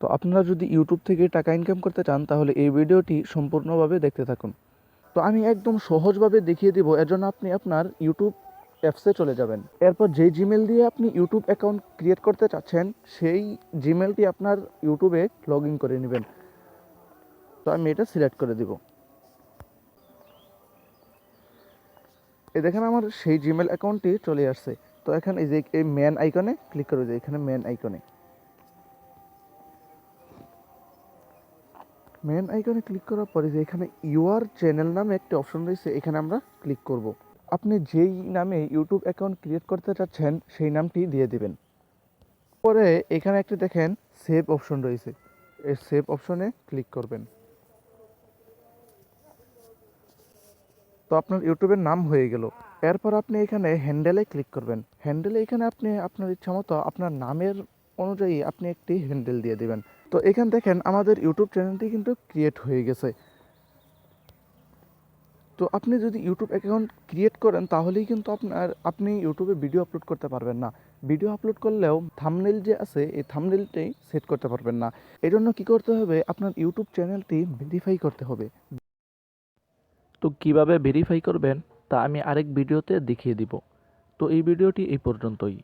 তো আপনারা যদি ইউটিউব থেকে টাকা ইনকাম করতে চান, তাহলে এই ভিডিওটি সম্পূর্ণভাবে দেখতে থাকুন। তো আমি একদম সহজভাবে দেখিয়ে দিব, এর জন্য আপনি আপনার ইউটিউব অ্যাপসে চলে যাবেন। এরপর যেই জিমেল দিয়ে আপনি ইউটিউব অ্যাকাউন্ট ক্রিয়েট করতে চাচ্ছেন, সেই জিমেলটি আপনার ইউটিউবে লগ ইন করে নেবেন। তো আমি এটা সিলেক্ট করে দিব। এই দেখেন আমার সেই জিমেল অ্যাকাউন্টটি চলে আসছে। তো এখানে এই যে এই মেন আইকনে ক্লিক করে দিই এখানে মেন আইকনে মেন আইকনে ক্লিক করার পরে যে এখানে ইউআর চ্যানেল নামে একটি অপশন রয়েছে, এখানে আমরা ক্লিক করব। আপনি যেই নামে ইউটিউব অ্যাকাউন্ট ক্রিয়েট করতে চাচ্ছেন, সেই নামটি দিয়ে দিবেন। পরে এখানে একটি দেখেন সেভ অপশন রয়েছে। এই সেভ অপশনে ক্লিক করবেন। তো আপনার ইউটিউবের নাম হয়ে গেল। এরপর আপনি এখানে হ্যান্ডেলে ক্লিক করবেন। হ্যান্ডেলে এখানে আপনি আপনার ইচ্ছা মতো আপনার নামের অনুযায়ী আপনি একটি হ্যান্ডেল দিয়ে দেবেন। তো এখান দেখেন আমাদের ইউটিউব চ্যানেলটি কিন্তু ক্রিয়েট হয়ে গেছে। তো আপনি যদি ইউটিউব অ্যাকাউন্ট ক্রিয়েট করেন, তাহলেই কিন্তু আপনার, আপনি ইউটিউবে ভিডিও আপলোড করতে পারবেন না। ভিডিও আপলোড করলেও থামনেল যে আছে, এই থামনেলটাই সেট করতে পারবেন না। এই জন্য কী করতে হবে? আপনার ইউটিউব চ্যানেলটি ভেরিফাই করতে হবে। তো কীভাবে ভেরিফাই করবেন? তা আমি আরেক ভিডিওতে দেখিয়ে দিব। তো এই ভিডিওটি এই পর্যন্তই।